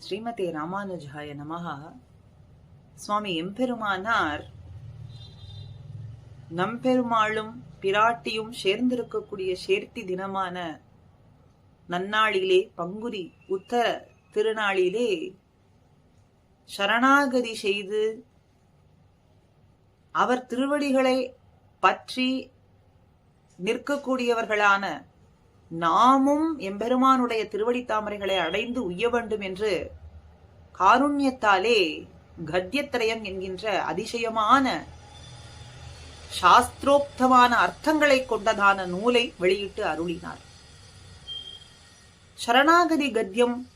ஸ்ரீமதி ராமானுஜாய நமஹா. சுவாமி எம்பெருமானார் நம்பெருமாளும் பிராட்டியும் சேர்ந்திருக்கக்கூடிய சேர்த்தி தினமான நன்னாளிலே பங்குரி உத்தர திருநாளிலே சரணாகதி செய்து அவர் திருவடிகளை பற்றி நிற்கக்கூடியவர்களான நாமும் எம்பெருமானுடைய திருவடி தாமரைகளை அடைந்து உய்ய வேண்டும் என்று காருண்யத்தாலே கத்தியத்திரயம் என்கின்ற அதிசயமான சாஸ்திரோக்தமான அர்த்தங்களை கொண்டதான நூலை வெளியிட்டு அருளினார். சரணாகதி கத்தியம்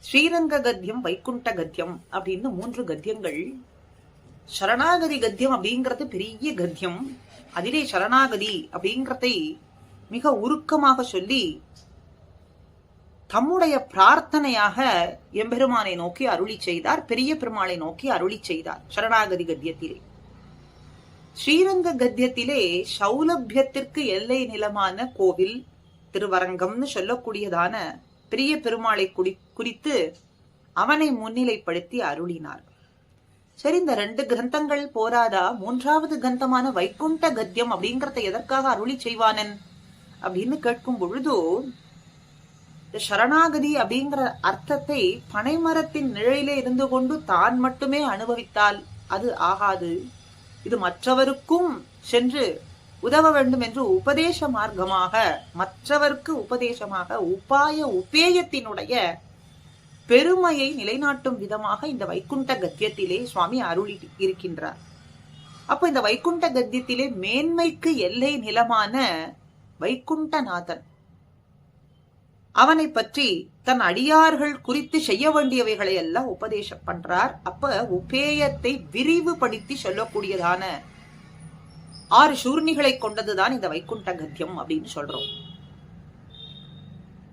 ஸ்ரீரங்க கத்தியம் வைகுண்ட கத்தியம் அப்படின்னு மூன்று கத்தியங்கள். சரணாகதி கத்தியம் அப்படிங்கிறது பெரிய கத்தியம். அதிலே சரணாகதி அப்படிங்கிறதை மிக உருக்கமாக சொல்லி தம்முடைய பிரார்த்தனையாக எம்பெருமானை நோக்கி அருளி செய்தார் பெரிய பெருமாளை நோக்கி அருளி செய்தார் சரணாகதி கத்தியத்திலே. ஸ்ரீரங்க கத்தியத்திலே சௌலபியத்திற்கு எல்லை நிலமான கோவில் திருவரங்கம்னு சொல்லக்கூடியதான பெரிய பெருமாளை குடி குறித்து அவனை முன்னிலைப்படுத்தி அருளினார். சரி இந்த ரெண்டு கிரந்தங்கள் போராதா? மூன்றாவது கிரந்தமான வைகுண்ட கத்தியம் அப்படிங்கறத எதற்காக அருளி செய்வானன்? அப்படின்னு கேட்கும் பொழுது இந்த சரணாகதி அப்படிங்கிற அர்த்தத்தை பனைமரத்தின் நிழலிலே இருந்து கொண்டு தான் மட்டுமே அனுபவித்தால் அது ஆகாது. இது மற்றவருக்கும் சென்று உதவ வேண்டும் என்று உபதேச மார்க்கமாக மற்றவர்க்கு உபதேசமாக உபாய உபேயத்தினுடைய பெருமையை நிலைநாட்டும் விதமாக இந்த வைகுண்ட கத்தியத்திலே சுவாமி அருளி இருக்கின்றார். அப்ப இந்த வைகுண்ட கத்தியத்திலே மேன்மைக்கு எல்லை நிலமான வைகுண்டநாதன். அவனை பற்றி தன் அடியார்கள் குறித்து செய்ய வேண்டியவைகளை எல்லாம் உபதேசம் பண்றார். அப்ப உபேயத்தை விரிவுபடுத்தி சொல்லக்கூடியதான ஆறு சூர்ணிகளை கொண்டதுதான் இந்த வைகுண்ட கத்தியம் அப்படின்னு சொல்றோம்.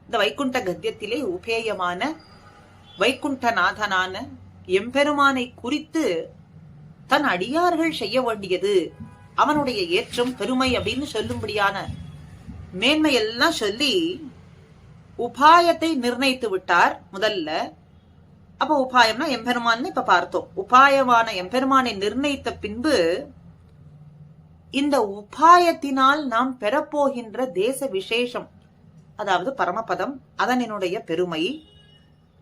இந்த வைகுண்ட கத்தியத்திலே உபேயமான வைகுண்டநாதனான எம்பெருமானை குறித்து தன் அடியார்கள் செய்ய வேண்டியது அவனுடைய ஏற்றம் பெருமை அப்படின்னு சொல்லும்படியான மேன்மையெல்லாம் சொல்லி உபாயத்தை நிர்ணயித்து விட்டார் முதல்ல. அப்ப உபாயம்னா எம்பெருமான்னு இப்ப பார்த்தோம். உபாயமான எம்பெருமானை நிர்ணயித்த பின்பு இந்த உபாயத்தினால் நாம் பெறப்போகின்ற தேச விசேஷம் அதாவது பரமபதம் அதனினுடைய பெருமை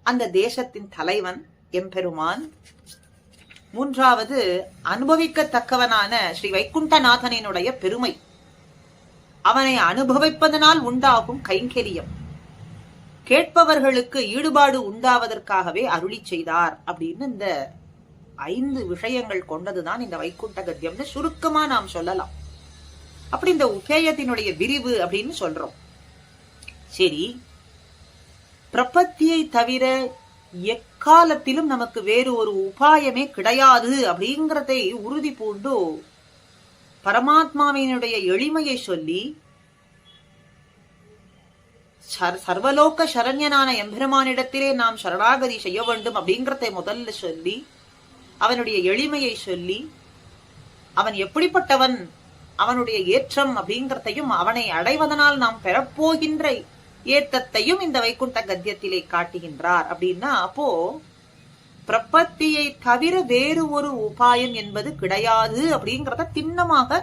அந்த தேசத்தின் தலைவன் எம்பெருமான். மூன்றாவது அனுபவிக்கத்தக்கவனான ஸ்ரீ வைகுண்டநாதனினுடைய பெருமை. அவனை அனுபவிப்பதனால் உண்டாகும் கைங்கரியம். கேட்பவர்களுக்கு ஈடுபாடு உண்டாவதற்காகவே அருளி செய்தார் அப்படின்னு இந்த ஐந்து விஷயங்கள் கொண்டதுதான் இந்த வைகுண்ட கத்தியம்னு சுருக்கமா நாம் சொல்லலாம். அப்படி இந்த உபேயத்தினுடைய விரிவு அப்படின்னு சொல்றோம். சரி பிரபத்தியை தவிர எக்காலத்திலும் நமக்கு வேறு ஒரு உபாயமே கிடையாது அப்படிங்கறதை உறுதி பூண்டு பரமாத்மாவினுடைய எளிமையை சொல்லி சர்வலோக சரண்யனான எம்பெருமானிடத்திலே நாம் சரணாகதி செய்ய வேண்டும் அப்படிங்கறதை முதல்ல சொல்லி அவனுடைய எளிமையை சொல்லி அவன் எப்படிப்பட்டவன் அவனுடைய ஏற்றம் அப்படிங்கறதையும் அவனை அடைவதனால் நாம் பெறப்போகின்ற ஏற்றத்தையும் இந்த வைகுண்ட கத்தியத்திலே காட்டுகின்றார். அப்படின்னா அப்போ பிரபத்தியை தவிர வேறு ஒரு உபாயம் என்பது கிடையாது அப்படிங்கறத திண்ணமாக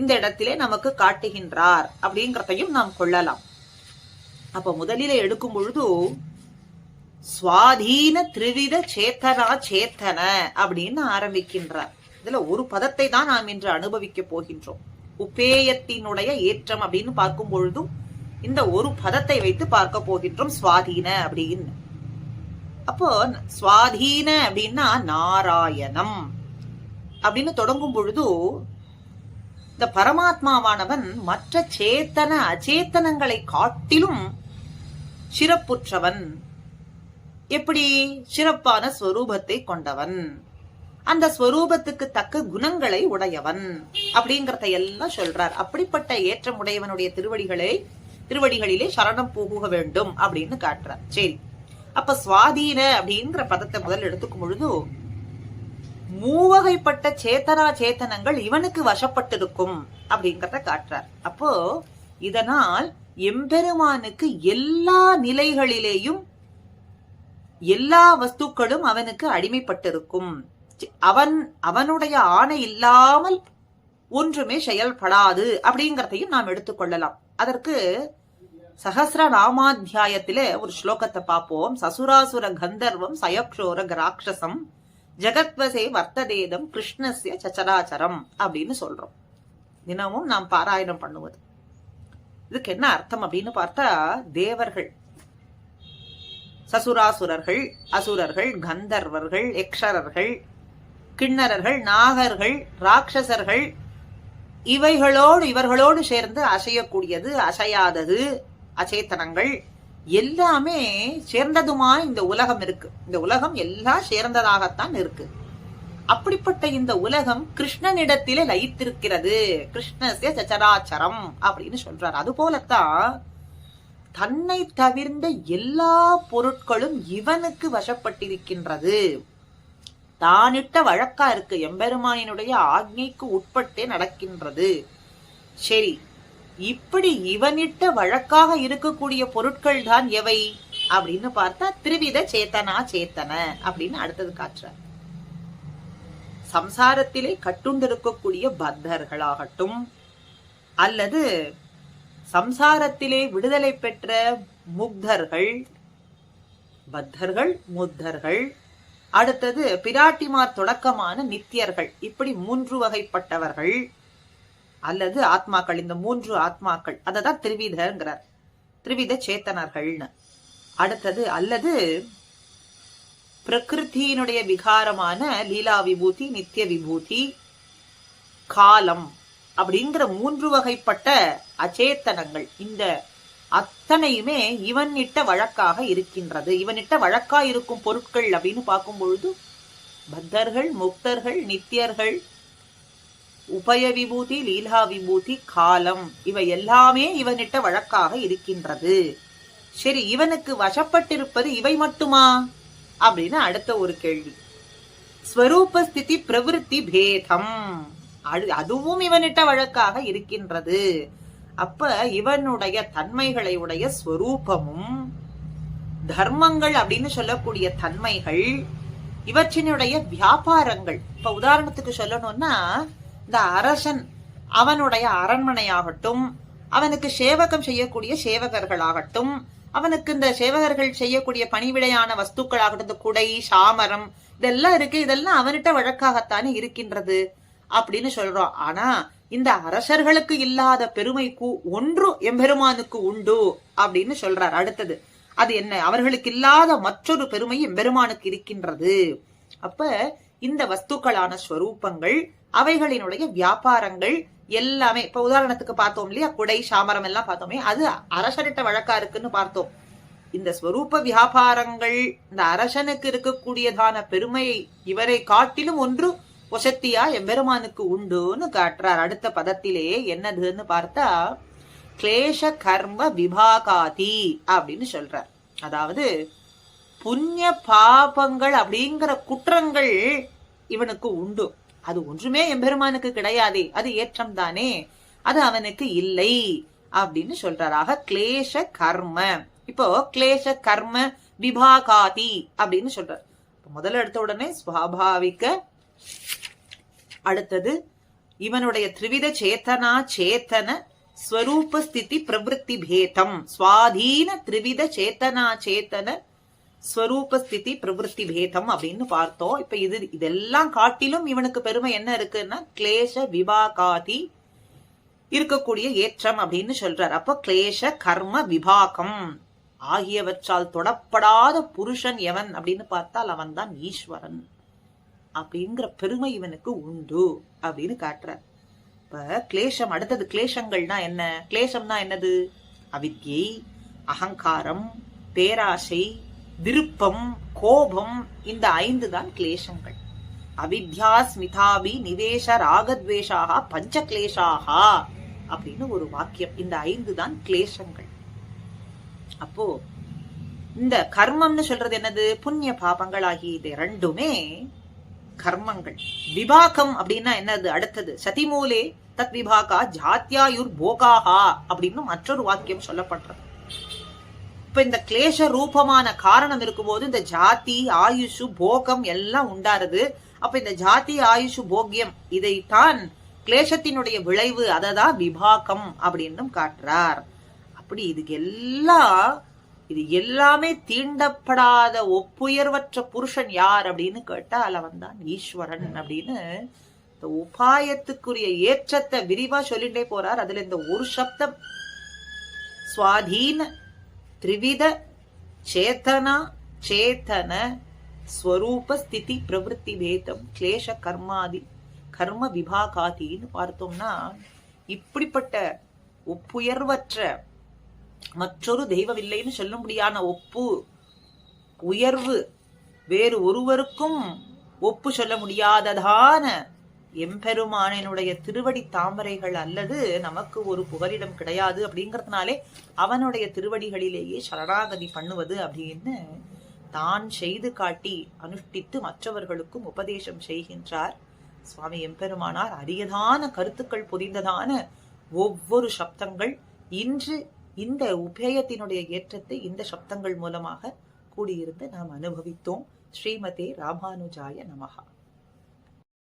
இந்த இடத்திலே நமக்கு காட்டுகின்றார் அப்படிங்கறதையும் நாம் கொள்ளலாம். அப்ப முதலில எடுக்கும் பொழுது சுவாதீன திரிவித சேத்தனா சேத்தன அப்படின்னு ஆரம்பிக்கின்றார். இதுல ஒரு பதத்தை தான் நாம் இன்று அனுபவிக்க போகின்றோம். உபேயத்தினுடைய ஏற்றம் அப்படின்னு பார்க்கும் பொழுதும் இந்த ஒரு பதத்தை வைத்து பார்க்க போகின்றோம் சுவாதீன அப்படின்னு. அப்போ சுவாதீன அப்படின்னா நாராயணம். அப்படின்னு தொடங்கும் பொழுது இந்த பரமாத்மாவானவன் மற்ற சேத்தன அச்சேத்தனங்களை காட்டிலும் சிறப்புற்றவன். எப்படி? சிறப்பான ஸ்வரூபத்தை கொண்டவன். அந்த ஸ்வரூபத்துக்கு தக்க குணங்களை உடையவன். அப்படிங்கறத எல்லாம் சொல்றார். அப்படிப்பட்ட ஏற்றமுடையவனுடைய திருவடிகளை திருவடிகளிலே சரணம் போக வேண்டும் அப்படின்னு காட்டுறார். சரி. அப்ப சுவாதீன அப்படிங்கிற பதத்தை முதல் எடுத்துக்கும் பொழுது மூவகைப்பட்ட சேத்தனா சேத்தனங்கள் இவனுக்கு வசப்பட்டிருக்கும் அப்படிங்கறத காட்டுறார். அப்போ இதனால் எம்பெருமானுக்கு எல்லா நிலைகளிலேயும் எல்லா வஸ்துக்களும் அவனுக்கு அடிமைப்பட்டிருக்கும். அவன் அவனுடைய ஆணை இல்லாமல் ஒன்றுமே செயல்படாது அப்படிங்கறதையும் நாம் எடுத்துக்கொள்ளலாம் அதற்கு சகசிர நாமாத்தியாயத்திலே ஒரு ஸ்லோகத்தை பார்ப்போம். சசுராசுர கந்தர்வம் சயக்ஷோர ராட்சசம் ஜெகத்வசே வர்த்ததேதம் கிருஷ்ணசிய சச்சராச்சரம் அப்படின்னு சொல்றோம். தினமும் நாம் பாராயணம் பண்ணுவது. இதுக்கு என்ன அர்த்தம் அப்படின்னு பார்த்தா தேவர்கள் சசுராசுரர்கள் அசுரர்கள் கந்தர்வர்கள் எக்ஷரர்கள் கிண்ணறர்கள் நாகர்கள் ராட்சசர்கள் இவைகளோடு இவர்களோடு சேர்ந்து அசையக்கூடியது அசையாதது. அச்சேத்தனங்கள் எல்லாமே சேர்ந்ததுமா இந்த உலகம் இருக்கு. இந்த உலகம் எல்லாம் சேர்ந்ததாகத்தான் இருக்கு. அப்படிப்பட்ட இந்த உலகம் கிருஷ்ணனிடத்திலே லயித்திருக்கிறது. கிருஷ்ணசே சச்சராச்சரம் அப்படின்னு சொல்றார். அது போலத்தான் தன்னை தவிர்ந்த எல்லா பொருட்களும் இவனுக்கு வசப்பட்டிருக்கின்றது. தானிட்ட வழக்கா இருக்கு. எம்பெருமானினுடைய ஆக்ஞைக்கு உட்பட்டே நடக்கின்றது. சரி இப்படி இவனிட்ட வழக்காக இருக்கக்கூடிய பொருட்கள் தான் எவை? அப்படின்னு பார்த்தா திருவித சேத்தனா சேத்தன அப்படின்னு அடுத்தது காட்டுறார். சம்சாரத்திலே கட்டுண்டிருக்கக்கூடிய பத்தர்களாகட்டும் அல்லது சம்சாரத்திலே விடுதலை பெற்ற முக்தர்கள் பத்தர்கள் முத்தர்கள் அடுத்தது பிராட்டிமார் தொடக்கமான நித்தியர்கள் இப்படி மூன்று வகைப்பட்டவர்கள் அல்லது ஆத்மாக்கள் இந்த மூன்று ஆத்மாக்கள். அததான் திருவிதங்கிறார். திருவித சேத்தனர்கள்னு. அடுத்தது அல்லது பிரகிருத்தியினுடைய விகாரமான லீலா விபூதி நித்திய விபூதி காலம் அப்படிங்கிற மூன்று வகைப்பட்ட அச்சேத்தனங்கள். இந்த அத்தனையுமே இவனிட்ட வழக்காக இருக்கின்றது. இவனிட்ட வழக்கா இருக்கும் பொருட்கள் அப்படின்னு பார்க்கும் பொழுது பத்தர்கள் முக்தர்கள் நித்தியர்கள் உபய விபூதி லீலா விபூதி காலம் இவை எல்லாமே இவனிட்ட வழக்காக இருக்கின்றது. சரி இவனுக்கு வசப்பட்டிருப்பது இவை மட்டுமா? அப்படின்னு அடுத்த ஒரு கேள்வி. ஸ்வரூப ஸ்திதி பிரவிற்த்தி பேதம். அது- அதுவும் இவனிட்ட வழக்காக இருக்கின்றது. அப்ப இவனுடைய தன்மைகளை உடைய ஸ்வரூபமும் தர்மங்கள் அப்படின்னு சொல்லக்கூடிய தன்மைகள் இவற்றினுடைய வியாபாரங்கள். இப்ப உதாரணத்துக்கு சொல்லணும்னா இந்த அரசன் அவனுடைய அரண்மனையாகட்டும் அவனுக்கு சேவகம் செய்யக்கூடிய சேவகர்களாகட்டும் அவனுக்கு இந்த சேவகர்கள் செய்யக்கூடிய பணிவிடையான வஸ்துக்களாகட்டும் இந்த குடை சாமரம் இதெல்லாம் இருக்கு இதெல்லாம் அவன்கிட்ட வழக்காகத்தானே இருக்கின்றது அப்படின்னு சொல்றோம். ஆனா இந்த அரசர்களுக்கு இல்லாத பெருமைக்கு ஒன்று எம்பெருமானுக்கு உண்டு அப்படின்னு சொல்றார். அடுத்தது அது என்ன? அவர்களுக்கு இல்லாத மற்றொரு பெருமை எம்பெருமானுக்கு இருக்கின்றது. அப்ப இந்த வஸ்துக்களான ஸ்வரூபங்கள் அவைகளினுடைய வியாபாரங்கள் எல்லாமே இப்ப உதாரணத்துக்கு பார்த்தோம் இல்லையா? குடை சாமரம் எல்லாம் பார்த்தோமே அது அரசனிட்ட வழக்கா இருக்குன்னு பார்த்தோம். இந்த ஸ்வரூப வியாபாரங்கள் இந்த அரசனுக்கு இருக்கக்கூடியதான பெருமை இவரை காட்டிலும் ஒன்று ஒசத்தியா எம்பெருமானுக்கு உண்டுன்னு காட்டுறார். அடுத்த பதத்திலே என்னதுன்னு பார்த்தா கிளேஷ கர்ம விபாகாதி அப்படின்னு சொல்றார். அதாவது புண்ணிய பாபங்கள் அப்படிங்கிற குற்றங்கள் இவனுக்கு உண்டு. அது ஒன்றுமே எம்பெருமானுக்கு கிடையாதே அது ஏற்றம் தானே அது அவனுக்கு இல்லை அப்படின்னு சொல்றாராக கிளேஷ கர்ம. இப்போ கிளேஷ கர்ம விபாகாதி அப்படின்னு சொல்றார். முதல்ல எடுத்த உடனே சுவாபாவிக அடுத்தது இவனுடைய த்ரிவித சேத்தனா சேத்தன ஸ்வரூப ஸ்திதி பிரவருத்தி பேதம். சுவாதீன திரிவித சேத்தனா சேத்தன ஸ்வரூபஸ்திதி பிரவருத்தி பேதம் அப்படின்னு பார்த்தோம். இப்ப இது இதெல்லாம் காட்டிலும் இவனுக்கு பெருமை என்ன இருக்குன்னா கிளேஷ விபாகாதி இருக்கக்கூடிய ஏற்றம் அப்படின்னு சொல்றார். அப்ப கிளேஷ கர்ம விபாகம் ஆகியவற்றால் தொடப்படாத புருஷன் எவன் அப்படின்னு பார்த்தால் அவன்தான் ஈஸ்வரன். அப்படிங்கிற பெருமை இவனுக்கு உண்டு அப்படின்னு காட்டுறார். இப்ப கிளேஷம் அடுத்தது கிளேஷங்கள்னா என்ன? கிளேஷம்னா என்னது? அவித்யை அகங்காரம் பேராசை விருப்பம் கோபம் இந்த ஐந்து தான் கிளேஷங்கள் அவித்யா ஸ்மிதாபி நிவேஷ ராகத்வேஷாக பஞ்ச கிளேஷாகா அப்படின்னு ஒரு வாக்கியம். இந்த ஐந்து தான் கிளேஷங்கள் அப்போ இந்த கர்மம்னு சொல்றது என்னது? புண்ணிய பாபங்கள் ஆகிய இது ரெண்டுமே கர்மங்கள். விபாகம் அப்படின்னா என்னது? அடுத்தது சதிமூலே தத் விபாகா ஜாத்தியாயுர் போகாஹா அப்படின்னு மற்றொரு வாக்கியம் சொல்லப்படுறது. இப்ப இந்த கிளேஷ ரூபமான காரணம் இருக்கும்போது இந்த ஜாதி ஆயுஷு போகம் எல்லாம் உண்டாருது. அப்ப இந்த ஜாதி ஆயுஷு போக்கியம் இதைத்தான் கிளேசத்தினுடைய விளைவு அததான் விபாகம் அப்படின்னும் காட்டுறார். அப்படி இதுக்கு எல்லாம் இது எல்லாமே தீண்டப்படாத ஒப்புயர்வற்ற புருஷன் யார் அப்படின்னு கேட்டால் அவன் தான் ஈஸ்வரன் அப்படின்னு இந்த உபாயத்துக்குரிய ஏற்றத்தை விரிவா சொல்லிட்டே போறார். அதுல இந்த ஒரு சப்தம் சுவாதீன த்ரிவித சேத்தனா சேத்தன ஸ்வரூப ஸ்திதி பிரவருத்தி பேதம் கிளேஷ கர்மாதி கர்ம விபாகாதின்னு பார்த்தோம்னா இப்படிப்பட்ட ஒப்புயர்வற்ற மற்றொரு தெய்வமில்லைன்னு சொல்லும்படியான ஒப்பு உயர்வு வேறு ஒருவருக்கும் ஒப்பு சொல்ல முடியாததான எம்பெருமானினுடைய திருவடி தாமரைகள் அல்லது நமக்கு ஒரு புகலிடம் கிடையாது அப்படிங்கறதுனாலே அவனுடைய திருவடிகளிலேயே சரணாகதி பண்ணுவது அப்படின்னு தான் செய்து காட்டி அனுஷ்டித்து மற்றவர்களுக்கும் உபதேசம் செய்கின்றார். சுவாமி எம்பெருமானார் அரியதான கருத்துக்கள் புரிந்ததான ஒவ்வொரு சப்தங்கள் இன்று இந்த உபயத்தினுடைய ஏற்றத்தை இந்த சப்தங்கள் மூலமாக கூடியிருந்து நாம் அனுபவித்தோம். ஸ்ரீமதே ராமானுஜாய நமகா